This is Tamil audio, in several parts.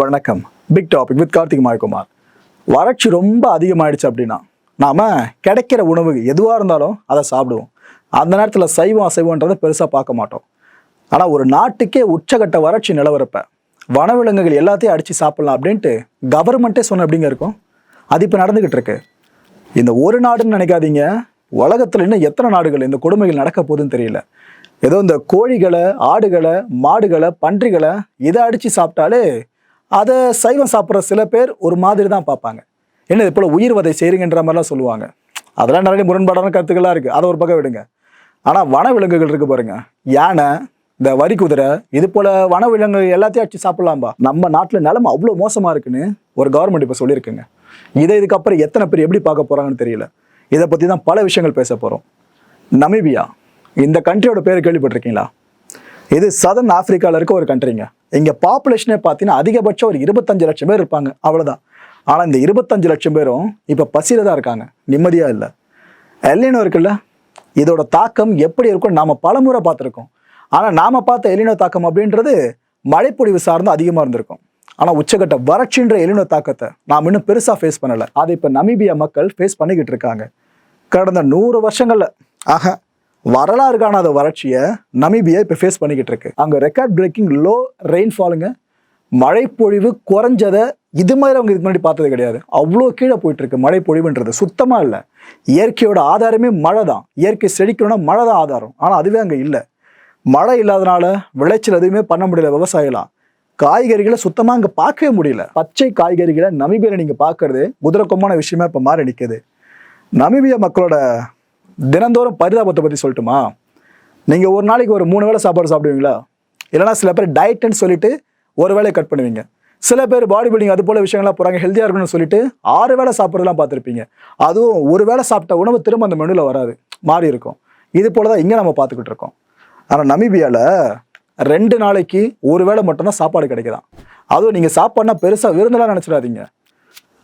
வணக்கம். Big topic with Karthik Mayakumar. வறட்சி ரொம்ப அதிகமாயிடுச்சு அப்படின்னா நாம கிடைக்கிற உணவு எதுவாக இருந்தாலும் அதை சாப்பிடுவோம். அந்த நேரத்தில் சைவம் அசைவன்றதை பெருசாக பார்க்க மாட்டோம். ஆனால் ஒரு நாட்டுக்கே உச்சகட்ட வறட்சி நிலவரப்ப வனவிலங்குகள் எல்லாத்தையும் அடித்து சாப்பிட்லாம் அப்படின்ட்டு கவர்மெண்ட்டே சொன்ன அப்படிங்க இருக்கும். அது இப்போ நடந்துக்கிட்டு இருக்கு. இந்த ஒரு நாடுன்னு நினைக்காதீங்க. உலகத்தில் இன்னும் எத்தனை நாடுகள் இந்த கொடுமைகள் நடக்க போகுதுன்னு தெரியல. ஏதோ இந்த கோழிகளை ஆடுகளை மாடுகளை பன்றிகளை இதை அடித்து சாப்பிட்டாலே அதை சைவம் சாப்பிட்ற சில பேர் ஒரு மாதிரி தான் பார்ப்பாங்க. என்ன இது போல் உயிர் வதை செய்கிறீங்கன்ற மாதிரிலாம் சொல்லுவாங்க. அதெல்லாம் நிறைய முரண்பாடான கருத்துக்களாக இருக்குது அதை ஒரு பக்கம் விடுங்க. ஆனால் வனவிலங்குகள் இருக்கு பாருங்க. யானை இந்த வரி குதிரை இது போல வனவிலங்குகள் எல்லாத்தையும் அடிச்சு சாப்பிடலாம்பா. நம்ம நாட்டில் நிலமை அவ்வளோ மோசமாக இருக்குன்னு ஒரு கவர்மெண்ட் இப்போ சொல்லியிருக்குங்க. இதை இதுக்கப்புறம் எத்தனை பேர் எப்படி பார்க்க போகிறாங்கன்னு தெரியல. இதை பற்றி தான் பல விஷயங்கள் பேச போகிறோம் நமீபியா இந்த கண்ட்ரியோட பேர் கேள்விப்பட்டிருக்கீங்களா? இது சதன் ஆப்பிரிக்காவில் இருக்க ஒரு கண்ட்ரிங்க இங்கே பாப்புலேஷனே பார்த்தீங்கன்னா அதிகபட்சம் ஒரு இருபத்தஞ்சு லட்சம் பேர் இருப்பாங்க. அவ்வளோதான் ஆனால் இந்த இருபத்தஞ்சு லட்சம் பேரும் இப்போ பசியில் தான் இருக்காங்க. நிம்மதியாக இல்லை. எல்லினோ இருக்குல்ல? இதோட தாக்கம் எப்படி இருக்கும்னு நாம் பலமுறை பார்த்துருக்கோம். ஆனால் நாம் பார்த்த எலினோ தாக்கம் அப்படின்றது மழைப்பொழிவு சார்ந்து அதிகமாக இருந்திருக்கும். ஆனால் உச்சகட்ட வறட்சின்ற எலினோ தாக்கத்தை நாம் இன்னும் பெருசாக ஃபேஸ் பண்ணலை. அதை இப்போ நமீபியா மக்கள் ஃபேஸ் பண்ணிக்கிட்டு இருக்காங்க. கடந்த நூறு வருஷங்களில். ஆக வரலாறு காணாத வறட்சியை நமீபியா இப்போ ஃபேஸ் பண்ணிக்கிட்டு இருக்கு. அங்கே ரெக்கார்ட் பிரேக்கிங் லோ ரெயின்ஃபாலுங்க மழைப்பொழிவு குறைஞ்சதை இது மாதிரி அவங்க இதுக்கு முன்னாடி பார்த்தது கிடையாது. அவ்வளோ கீழே போயிட்டு இருக்கு மழை பொழிவுன்றது. சுத்தமாக இல்லை. இயற்கையோட ஆதாரமே மழை தான் இயற்கை செழிக்கணும்னா மழை தான் ஆதாரம். ஆனால் அதுவே அங்கே இல்லை. மழை இல்லாதனால விளைச்சல் எதுவுமே பண்ண முடியல விவசாயிலாம் காய்கறிகளை சுத்தமாக அங்கே பார்க்கவே முடியல. பச்சை காய்கறிகளை நமிபியில் நீங்கள் பார்க்கறது குதிரக்கமான விஷயமா இப்போ மாறி நிற்கிது நமிபிய மக்களோட தினந்தோறும் பரிதாபத்தை பற்றி சொல்லட்டுமா? நீங்கள் ஒரு நாளைக்கு ஒரு மூணு வேளை சாப்பாடு சாப்பிடுவீங்களா? இல்லைனா சில பேர் டயட்னு சொல்லிட்டு ஒரு வேளையை கட் பண்ணுவீங்க. சில பேர் பாடி பில்டிங் அது போல் விஷயங்கள்லாம் போகிறாங்க ஹெல்த்தியாக இருக்கணும்னு சொல்லிட்டு ஆறு வேளை சாப்பிட்றதுலாம் பார்த்துருப்பீங்க. அதுவும் ஒரு வேளை சாப்பிட்ட உணவு திரும்ப அந்த மெனுவில் வராது மாறி இருக்கும். இது போல் தான் இங்கே நம்ம பார்த்துக்கிட்டு இருக்கோம். ஆனால் நமீபியாவில் ரெண்டு நாளைக்கு ஒரு வேளை மட்டும்தான் சாப்பாடு கிடைக்குதாம் அதுவும் நீங்கள் சாப்பாடுனா பெருசாக விருந்தெல்லாம் நினச்சிடாதீங்க.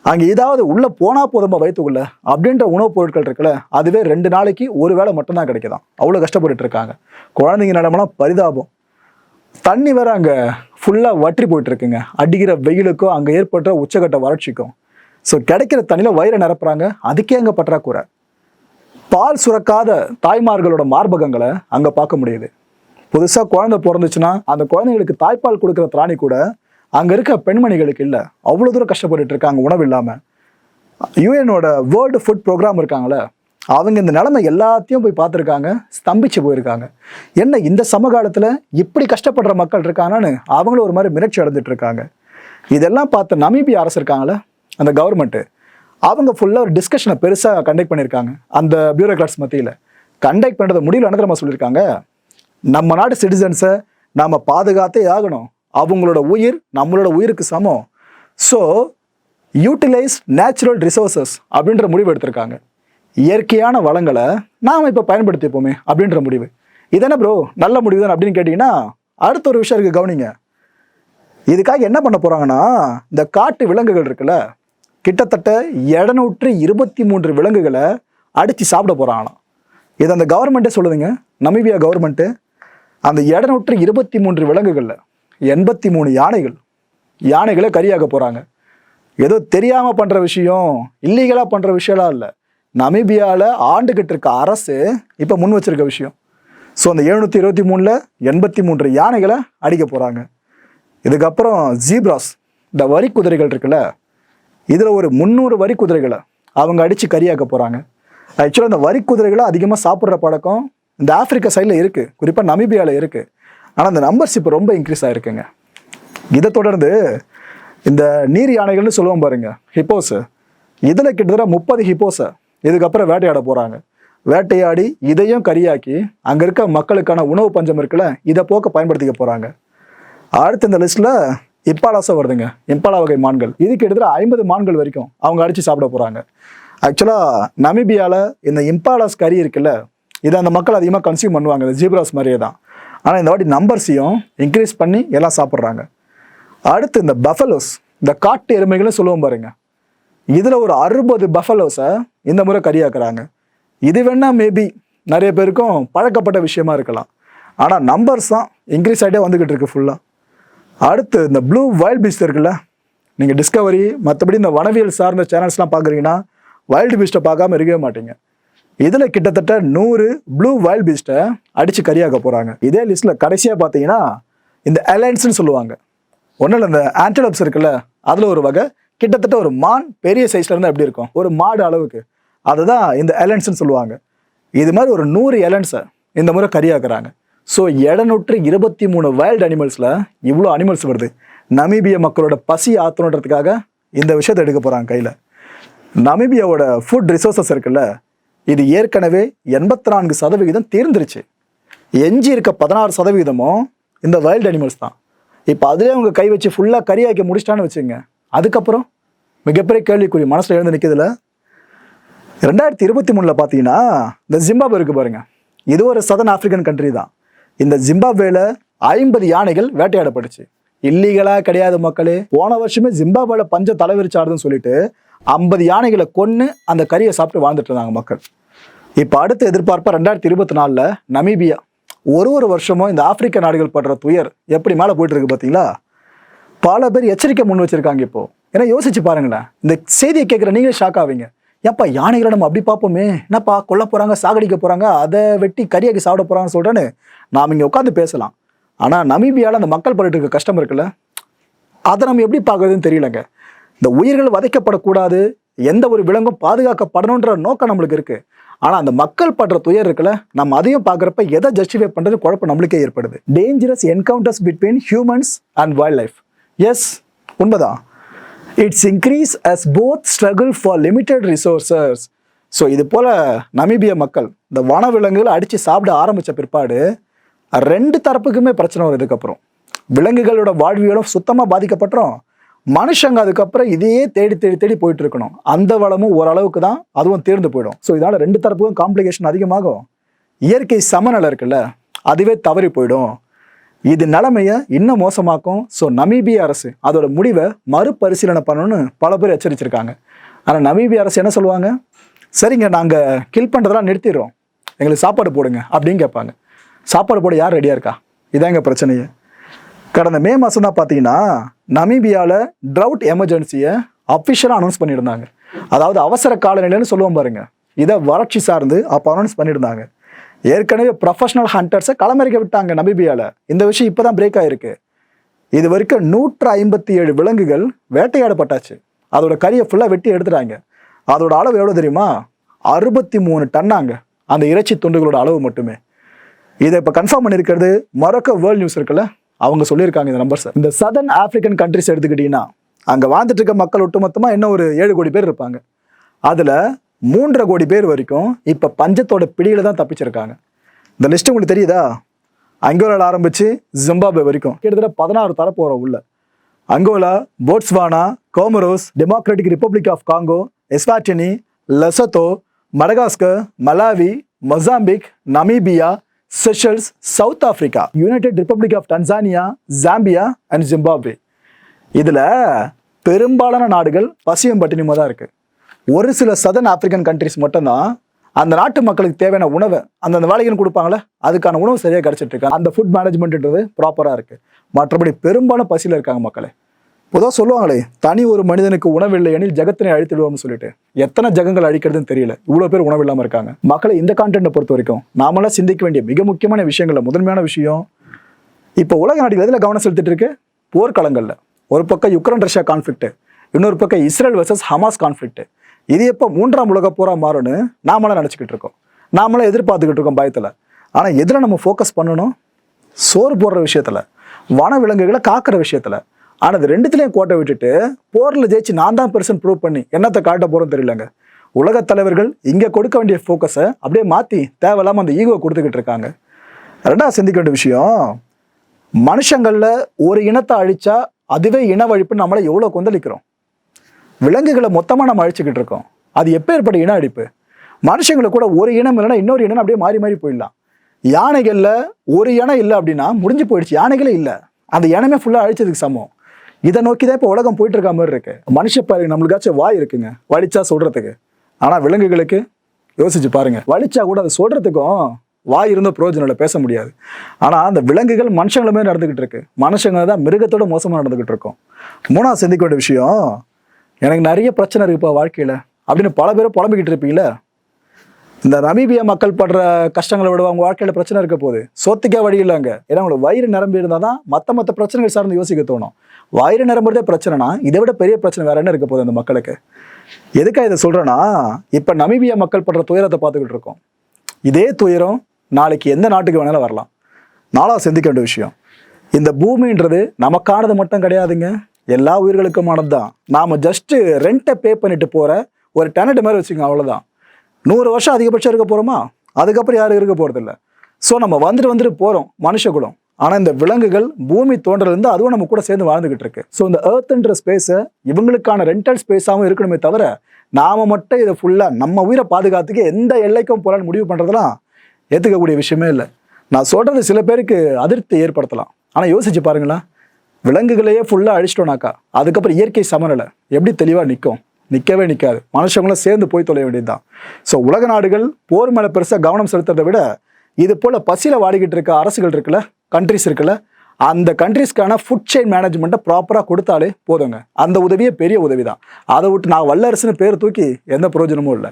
அங்கே ஏதாவது உள்ளே போனால் போதுமா வயிற்றுக்குள்ள அப்படின்ற உணவுப் பொருட்கள் இருக்குல்ல அதுவே ரெண்டு நாளைக்கு ஒரு வேளை மட்டும்தான் கிடைக்குதாம். அவ்வளோ கஷ்டப்பட்டுட்டு இருக்காங்க. குழந்தைங்க நிலமெல்லாம் பரிதாபம். தண்ணி வேற அங்கே ஃபுல்லாக வற்றி போயிட்டுருக்குங்க அடிக்கிற வெயிலுக்கும் அங்கே ஏற்படுற உச்சக்கட்ட வறட்சிக்கும் ஸோ கிடைக்கிற தண்ணியில் வயிறை நிரப்புறாங்க. அதுக்கே அங்கே பற்றாக்குறை. பால் சுரக்காத தாய்மார்களோட மார்பகங்களை அங்கே பார்க்க முடியுது. புதுசாக குழந்தை பிறந்துச்சுன்னா அந்த குழந்தைங்களுக்கு தாய்ப்பால் கொடுக்குற திராணி கூட அங்கே இருக்க பெண்மணிகளுக்கு இல்லை. அவ்வளோ தூரம் கஷ்டப்பட்டுட்டு இருக்காங்க உணவு இல்லாமல் யூஎனோட வேர்ல்டு ஃபுட் ப்ரோக்ராம் இருக்காங்களே அவங்க இந்த நிலைமை எல்லாத்தையும் போய் பார்த்துருக்காங்க ஸ்தம்பிச்சு போயிருக்காங்க. என்ன இந்த சமகாலத்தில் இப்படி கஷ்டப்படுற மக்கள் இருக்காங்கன்னு அவங்களும் ஒரு மாதிரி மிரட்சி அடைஞ்சிட்டு இருக்காங்க. இதெல்லாம் பார்த்த நமீபிய அரசு இருக்காங்களே அந்த கவர்மெண்ட்டு அவங்க ஃபுல்லாக ஒரு டிஸ்கஷனை பெருசாக கண்டக்ட் பண்ணியிருக்காங்க அந்த பியூரோக்ராட்ஸ் மத்தியில். கண்டக்ட் பண்ணுறது முடியல என்ன நம்ம சொல்லியிருக்காங்க. நம்ம நாட்டு சிட்டிசன்ஸை நாம் பாதுகாத்தே ஆகணும். அவங்களோட உயிர் நம்மளோட உயிருக்கு சமம். ஸோ யூட்டிலைஸ் நேச்சுரல் ரிசோர்சஸ் அப்படின்ற முடிவு எடுத்திருக்காங்க. இயற்கையான வளங்களை நாம் இப்போ பயன்படுத்திப்போமே அப்படின்ற முடிவு. இதென்ன ப்ரோ நல்ல முடிவு தான் அப்படின்னு கேட்டிங்கன்னா அடுத்த ஒரு விஷயம் இருக்குது கவனிங்க. இதுக்காக என்ன பண்ண போகிறாங்கன்னா இந்த காட்டு விலங்குகள் இருக்குல்ல கிட்டத்தட்ட இடநூற்று இருபத்தி மூன்று விலங்குகளை அடித்து சாப்பிட போகிறாங்களாம் இது அந்த கவர்மெண்ட்டே சொல்லுதுங்க நமீபியா கவர்மெண்ட்டு அந்த இடநூற்று இருபத்தி மூன்று விலங்குகளில் எண்பத்தி மூணு யானைகள். யானைகளை கரியாக்க போகிறாங்க ஏதோ தெரியாமல் பண்ணுற விஷயம் இல்லீகலாக பண்ணுற விஷயம்லாம் இல்லை. நமீபியாவில் ஆண்டுகிட்டு இருக்க அரசு இப்போ முன் வச்சிருக்க விஷயம். ஸோ அந்த எழுநூற்றி இருபத்தி மூணில் எண்பத்தி மூன்று யானைகளை அடிக்க போகிறாங்க இதுக்கப்புறம் ஜீப்ராஸ் இந்த வரி குதிரைகள் இருக்குல்ல இதில் ஒரு முந்நூறு வரி குதிரைகளை அவங்க அடித்து கரியாக்க போகிறாங்க ஆக்சுவலாக இந்த வரி குதிரைகளை அதிகமாக சாப்பிட்ற பழக்கம் இந்த ஆப்பிரிக்கா சைடில் இருக்குது குறிப்பாக நமீபியாவில் இருக்குது ஆனால் அந்த நம்பர்ஸ் இப்போ ரொம்ப இன்க்ரீஸ் ஆகிருக்குங்க இதை தொடர்ந்து இந்த நீர் யானைகள்னு சொல்லுவோம் பாருங்க ஹிப்போஸு இதில் கிட்டத்தட்ட முப்பது ஹிப்போஸை இதுக்கப்புறம் வேட்டையாட போகிறாங்க வேட்டையாடி இதையும் கரியாக்கி அங்கே இருக்க மக்களுக்கான உணவு பஞ்சம் இருக்குல்ல இதை போக்க பயன்படுத்திக்க போகிறாங்க அடுத்து இந்த லிஸ்ட்டில் இப்பாலாசம் வருதுங்க இம்பாலா வகை மான்கள். இது கிட்டத்தட்ட ஐம்பது மான்கள் வரைக்கும் அவங்க அடித்து சாப்பிட போகிறாங்க ஆக்சுவலாக நமீபியாவில் இந்த இம்பாலாஸ் கறி இருக்குல்ல இதை அந்த மக்கள் அதிகமாக கன்சியூம் பண்ணுவாங்க இந்த ஜீப்ராஸ் மாதிரியே தான். ஆனால் இந்த வாட்டி நம்பர்ஸையும் இன்க்ரீஸ் பண்ணி எல்லாம் சாப்பிட்றாங்க. அடுத்து இந்த பஃபலோஸ் இந்த காட்டு எருமைகளும் சொல்லுவோம் பாருங்க. இதில் ஒரு அறுபது பஃபலோஸை இந்த முறை கரியாக்குறாங்க இது வேணால் மேபி நிறைய பேருக்கும் பழக்கப்பட்ட விஷயமா இருக்கலாம். ஆனால் நம்பர்ஸ் தான் இன்க்ரீஸ் ஆகிட்டே வந்துக்கிட்டு இருக்கு ஃபுல்லாக அடுத்து இந்த ப்ளூ வைல்ட் பீஸ்ட் இருக்குல்ல நீங்கள் டிஸ்கவரி மற்றபடி இந்த வனவியல் சார்ந்த சேனல்ஸ்லாம் பார்க்குறீங்கன்னா வைல்டு பீஸ்ட்டை பார்க்காம இருக்கவே மாட்டீங்க. இதில் கிட்டத்தட்ட நூறு ப்ளூ வைல்ட் பீஸ்ட்டை அடித்து கரியாக்க போகிறாங்க இதே லிஸ்ட்டில் கடைசியாக பார்த்தீங்கன்னா இந்த அலைன்ஸ்னு சொல்லுவாங்க. ஒன்றும் இல்லை இந்த ஆன்டலப்ஸ் இருக்குல்ல அதில் ஒரு வகை. கிட்டத்தட்ட ஒரு மான் பெரிய சைஸில் இருந்தால் எப்படி இருக்கும்? ஒரு மாடு அளவுக்கு. அதுதான் இந்த எலன்ஸ்னு சொல்லுவாங்க. இது மாதிரி ஒரு நூறு எலன்ஸை இந்த முறை கரியாக்குறாங்க. ஸோ இடநூற்று இருபத்தி மூணு வைல்டு அனிமல்ஸில் இவ்வளோ அனிமல்ஸ் வருது. நமீபிய மக்களோட பசி ஆத்தணுன்றதுக்காக இந்த விஷயத்தை எடுக்க போகிறாங்க கையில். நமீபியாவோட ஃபுட் ரிசோர்ஸஸ் இருக்குல்ல இது ஏற்கனவே எண்பத்தி நான்கு சதவிகிதம் தீர்ந்துருச்சு. எஞ்சி இருக்க பதினாறு சதவிகிதமும் இந்த வைல்டு அனிமல்ஸ் தான். இப்போ அதிலே அவங்க கை வச்சு ஃபுல்லாக கரியாக்கி முடிச்சிட்டான்னு வச்சுங்க அதுக்கப்புறம் மிகப்பெரிய கேள்விக்குறி மனசில் எழுந்து நிற்கிறதுல ரெண்டாயிரத்தி இருபத்தி மூணில் பார்த்தீங்கன்னா இந்த ஜிம்பாப்வே இருக்கு பாருங்கள் இது ஒரு சதன் ஆப்பிரிக்கன் கண்ட்ரி தான். இந்த ஜிம்பாப்வேல ஐம்பது யானைகள் வேட்டையாடப்பட்டுச்சு. இல்லீகலாக கிடையாது மக்களே. போன வருஷமே ஜிம்பாப்வேல பஞ்ச தலைவிரிச்சாடுதுன்னு சொல்லிட்டு ஐம்பது யானைகளை கொன்று அந்த கறியை சாப்பிட்டு வாழ்ந்துட்டு இருந்தாங்க மக்கள். இப்போ அடுத்த எதிர்பார்ப்பாக ரெண்டாயிரத்தி இருபத்தி நாலில் நமீபியா ஒரு ஒரு வருஷமும் இந்த ஆப்பிரிக்க நாடுகள் படுற துயர் எப்படி மேலே போயிட்டு இருக்கு பார்த்தீங்களா பல பேர் எச்சரிக்கை முன் வச்சிருக்காங்க இப்போது ஏன்னா யோசிச்சு பாருங்களேன் இந்த செய்தியை கேட்குற நீங்களே ஷாக் ஆவீங்க. ஏப்பா யானைகளை நம்ம அப்படி பார்ப்போமே? என்னப்பா கொல்ல போகிறாங்க சாகடிக்க போகிறாங்க அதை வெட்டி கறியாக்கி சாப்பிட போகிறாங்கன்னு சொல்கிறேன்னு நாம் இங்கே உட்காந்து பேசலாம். ஆனால் நமீபியாவில் அந்த மக்கள் பட்டு இருக்க கஷ்டம் இருக்குல்ல? அதை நம்ம எப்படி பார்க்குறதுன்னு தெரியலங்க. இந்த உயிர்கள் வதைக்கப்படக்கூடாது எந்த ஒரு விலங்கும் பாதுகாக்கப்படணுன்ற நோக்கம் நம்மளுக்கு இருக்கு. ஆனால் அந்த மக்கள் படுற துயர் இருக்குல்ல நம்ம அதையும் பார்க்குறப்ப எதை ஜஸ்டிஃபை பண்ணுறது குழப்பம் நம்மளுக்கே ஏற்படுது. Dangerous encounters between humans and wildlife yes உண்மைதான். It's increase as both struggle for limited resources so இது போல் நமீபிய மக்கள் இந்த வனவிலங்குகளை அடித்து சாப்பிட ஆரம்பித்த பிற்பாடு ரெண்டு தரப்புக்குமே பிரச்சனை வரும் இதுக்கப்புறம். விலங்குகளோட வாழ்வியலும் சுத்தமாக பாதிக்கப்பட்டுரும். மனுஷங்க அதுக்கப்புறம் இதையே தேடி தேடி தேடி போயிட்டு இருக்கணும் அந்த வளமும் ஓரளவுக்கு தான் அதுவும் தீர்ந்து போயிடும். ஸோ இதனால் ரெண்டு தரப்புக்கும் காம்ப்ளிகேஷன் அதிகமாகும். இயற்கை சமநிலை இருக்குல்ல அதுவே தவறி போயிடும். இது நிலைமையை இன்னும் மோசமாக்கும். ஸோ நமீபிய அரசு அதோட முடிவை மறுபரிசீலனை பண்ணணும்னு பல பேர் எச்சரிச்சிருக்காங்க. ஆனால் நமீபிய அரசு என்ன சொல்லுவாங்க? சரிங்க நாங்கள் கில் பண்ணுறதெல்லாம் நிறுத்திடுறோம். எங்களுக்கு சாப்பாடு போடுங்க அப்படின்னு கேட்பாங்க. சாப்பாடு போட யார் ரெடியாக இருக்கா? இதான் எங்கள் பிரச்சனையே. கடந்த மே மாதம் தான் பார்த்தீங்கன்னா நமீபியாவில் ட்ரவுட் எமர்ஜென்சியை அஃபிஷியலாக அனௌன்ஸ் பண்ணியிருந்தாங்க. அதாவது அவசர காலநிலைன்னு சொல்லுவோம் பாருங்க. இதை வறட்சி சார்ந்து அப்போ அனௌன்ஸ் பண்ணியிருந்தாங்க. ஏற்கனவே ப்ரொஃபஷனல் ஹண்டர்ஸை களமிறக்க விட்டாங்க நமீபியாவில் இந்த விஷயம் இப்போ தான் பிரேக் ஆகிருக்கு இது வரைக்கும் நூற்று ஐம்பத்தி ஏழு விலங்குகள் வேட்டையாடப்பட்டாச்சு. அதோட கறியை ஃபுல்லாக வெட்டி எடுத்துட்டாங்க. அதோட அளவு எவ்வளோ தெரியுமா? அறுபத்தி மூணு டன்னாங்க. அந்த இறைச்சி துண்டுகளோட அளவு மட்டுமே. இதை இப்போ கன்ஃபார்ம் பண்ணியிருக்கிறது மொரக்கோ வேர்ல்ட் நியூஸ் இருக்குல்ல? அவங்க சொல்லியிருக்காங்க இந்த நம்பர்ஸ் இந்த சதன் ஆப்பிரிக்கன் கண்ட்ரிஸ் எடுத்துக்கிட்டிங்கன்னா அங்கே வாழ்ந்துட்டு இருக்க மக்கள் ஒட்டுமொத்தமாக இன்னும் ஒரு ஏழு கோடி பேர் இருப்பாங்க. அதில் மூன்றரை கோடி பேர் வரைக்கும் இப்போ பஞ்சத்தோட பிடியில் தான் தப்பிச்சிருக்காங்க. இந்த லிஸ்ட் உங்களுக்கு தெரியுதா? அங்கோலால ஆரம்பித்து ஜிம்பாபே வரைக்கும். கிட்டத்தட்ட பதினாறு தரப்பு வரும் உள்ள. Angola Botswana Comoros Democratic Republic of Congo Eswatini Lesotho Madagascar Malawi Mozambique Namibia Seychelles South Africa United Republic of Tanzania Zambia and Zimbabwe இதில் பெரும்பாலான நாடுகள் பசியும் பட்டினியமாக தான் இருக்குது ஒரு சில சதன் ஆப்பிரிக்கன் கண்ட்ரிஸ் மட்டும்தான் அந்த நாட்டு மக்களுக்கு தேவையான உணவை அந்தந்த வேலைகள் கொடுப்பாங்களே அதுக்கான உணவு சரியாக கிடச்சிட்டு இருக்காங்க அந்த ஃபுட் மேனேஜ்மெண்ட்ன்றது ப்ராப்பராக இருக்குது மற்றபடி பெரும்பாலும் பசியில் இருக்காங்க மக்களே. பொதுவாக சொல்லுவாங்களே தனி ஒரு மனிதனுக்கு உணவில்லை எனில் ஜகத்தினை அழித்துடுவோம்னு சொல்லிட்டு. எத்தனை ஜகங்கள் அழிக்கிறதுன்னு தெரியல. இவ்வளோ பேர் உணவில்லாமல் இருக்காங்க. மக்களை இந்த கான்டென்ட்டை பொறுத்த வரைக்கும் நாமெல்லாம் சிந்திக்க வேண்டிய மிக முக்கியமான விஷயங்கள முதன்மையான விஷயம் இப்போ உலக நாடுகள் எதில் கவனம் செலுத்திட்டு இருக்கு? போர்க்களங்களில். ஒரு பக்கம் யுக்ரைன் ரஷ்யா கான்ஃப்ளிக்ட் இன்னொரு பக்கம் இஸ்ரேல் வர்சஸ் ஹமாஸ் கான்ஃப்ளிக்ட் இது எப்போ மூன்றாம் உலக போரா மாறும்னு நாமெல்லாம் நினச்சிக்கிட்டு இருக்கோம். நாமெல்லாம் எதிர்பார்த்துக்கிட்டு இருக்கோம் பயத்தில். ஆனால் எதில் நம்ம ஃபோக்கஸ் பண்ணணும்? சோறு போடுற விஷயத்தில். வன விலங்குகளை காக்கிற விஷயத்தில். ஆனால் இது ரெண்டுத்துலேயும் கோட்டை விட்டுட்டு போரில் ஜெயிச்சு நான் தான் பெர்சன் ப்ரூவ் பண்ணி என்னத்தை காட்ட போகிறோம் தெரியலங்க. உலகத் தலைவர்கள் இங்கே கொடுக்க வேண்டிய ஃபோக்கஸை அப்படியே மாற்றி தேவையில்லாமல் அந்த ஈகோ கொடுத்துக்கிட்டு இருக்காங்க. ரெண்டாவது சிந்திக்க வேண்டிய விஷயம் மனுஷங்களில் ஒரு இனத்தை அழிச்சா அதுவே இன அழிப்பு நம்மளை எவ்வளோ கொந்தளிக்கிறோம். விலங்குகளை மொத்தமாக நம்ம அழிச்சுக்கிட்டு இருக்கோம். அது எப்பேற்பட்ட இன அழிப்பு? மனுஷங்களை கூட ஒரு இனம் இல்லைன்னா இன்னொரு இனம் அப்படியே மாறி மாறி போயிடலாம். யானைகளில் ஒரு இனம் இல்லை அப்படின்னா முடிஞ்சு போயிடுச்சு. யானைகளே இல்லை. அந்த இனமே ஃபுல்லாக அழிச்சதுக்கு சமம். இதை நோக்கி தான் இப்போ உலகம் போயிட்டு இருக்க மாதிரி இருக்கு. மனுஷ பாருங்க நம்மளுக்காச்சும் வாய் இருக்குங்க. வலிச்சா சொல்றதுக்கு. ஆனால் விலங்குகளுக்கு யோசிச்சு பாருங்க. வலிச்சா கூட அதை சொல்றதுக்கும் வாய் இருந்த பிரயோஜனம் பேச முடியாது. ஆனால் அந்த விலங்குகள் மனுஷங்களுமே நடந்துக்கிட்டு இருக்கு. மனுஷங்க தான் மிருகத்தோட மோசமாக நடந்துக்கிட்டு இருக்கோம். மூணாவது சிந்திக்க வேண்டிய விஷயம் எனக்கு நிறைய பிரச்சனை இருக்குப்பா வாழ்க்கையில். அப்படின்னு பல பேர் புலம்பிக்கிட்டு இருப்பீங்களே இந்த நமீபியா மக்கள் படுற கஷ்டங்களை விட அவங்க வாழ்க்கையில் பிரச்சனை இருக்க போகுது. சொத்துக்கே வழி இல்லைங்க ஏன்னா அவங்களுக்கு வயிறு நிரம்பி இருந்தால் தான் மற்ற மற்ற பிரச்சனைகள் சார்ந்து யோசிக்க தோணும். வயிறு நிரம்புறதே பிரச்சனைனா இதை விட பெரிய பிரச்சனை வேற என்ன இருக்க போகுது அந்த மக்களுக்கு? எதுக்காக இதை சொல்கிறேன்னா இப்போ நமீபியா மக்கள் படுற துயரத்தை பார்த்துக்கிட்டு இருக்கோம். இதே துயரம் நாளைக்கு எந்த நாட்டுக்கு வேணாலும் வரலாம். நாளாக சிந்திக்க வேண்டிய விஷயம். இந்த பூமின்றது நமக்கானது மட்டும் கிடையாதுங்க. எல்லா உயிர்களுக்குமானது தான். நாம் ஜஸ்ட்டு ரெண்ட்டை பே பண்ணிட்டு போகிற ஒரு டெனட் மாதிரி வச்சுக்கோங்க அவ்வளோதான் நூறு வருஷம் அதிகபட்சம் இருக்க போகிறோமா அதுக்கப்புறம் யாரும் இருக்க போகிறதில்ல ஸோ நம்ம வந்துட்டு வந்துட்டு போகிறோம் மனுஷகுலம் ஆனால் இந்த விலங்குகள் பூமி தோன்றலேருந்து அதுவும் நம்ம கூட சேர்ந்து வாழ்ந்துகிட்டு இருக்கு. ஸோ இந்த ஏர்த்ன்ற ஸ்பேஸை இவங்களுக்கான ரெண்டல் ஸ்பேஸாகவும் இருக்கணுமே தவிர நாம மட்டும் இதை ஃபுல்லாக நம்ம உயிரை பாதுகாத்துக்கு எந்த எல்லைக்கும் போகலான்னு முடிவு பண்ணுறதுலாம் ஏற்றுக்கக்கூடிய விஷயமே இல்லை. நான் சொல்கிறது சில பேருக்கு அதிருப்தி ஏற்படுத்தலாம். ஆனால் யோசிச்சு பாருங்களேன். விலங்குகளையே ஃபுல்லாக அழிச்சிட்டோனாக்கா அதுக்கப்புறம் இயற்கை சமநிலை எப்படி தெளிவாக நிற்கும் நிற்கவே நிற்காது மனுஷங்களும் சேர்ந்து போய் தொலைய வேண்டியது தான் ஸோ உலக நாடுகள் போர் மேலே பெருசாக கவனம் செலுத்துறதை விட இது போல் பசியில் வாடிக்கிட்டு இருக்க அரசுகள் இருக்குல்ல கண்ட்ரிஸ் இருக்குல்ல அந்த கண்ட்ரிஸ்க்கான ஃபுட் செயின் மேனேஜ்மெண்ட்டை ப்ராப்பராக கொடுத்தாலே போதுங்க. அந்த உதவியே பெரிய உதவி தான் அதை விட்டு நான் வல்லரசுன்னு பேர் தூக்கி எந்த பிரயோஜனமும் இல்லை.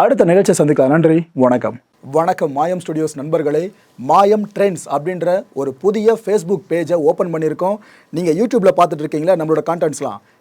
அடுத்த நிகழ்ச்சியை சந்திக்கலாம். நன்றி வணக்கம். வணக்கம் மாயம் ஸ்டுடியோஸ் நண்பர்களே. மாயம் ட்ரெண்ட்ஸ் அப்படின்ற ஒரு புதிய ஃபேஸ்புக் பேஜை ஓப்பன் பண்ணியிருக்கோம். நீங்கள் யூடியூப்பில் பார்த்துட்டு இருக்கீங்களா? நம்மளோட கான்டென்ட்ஸ்லாம்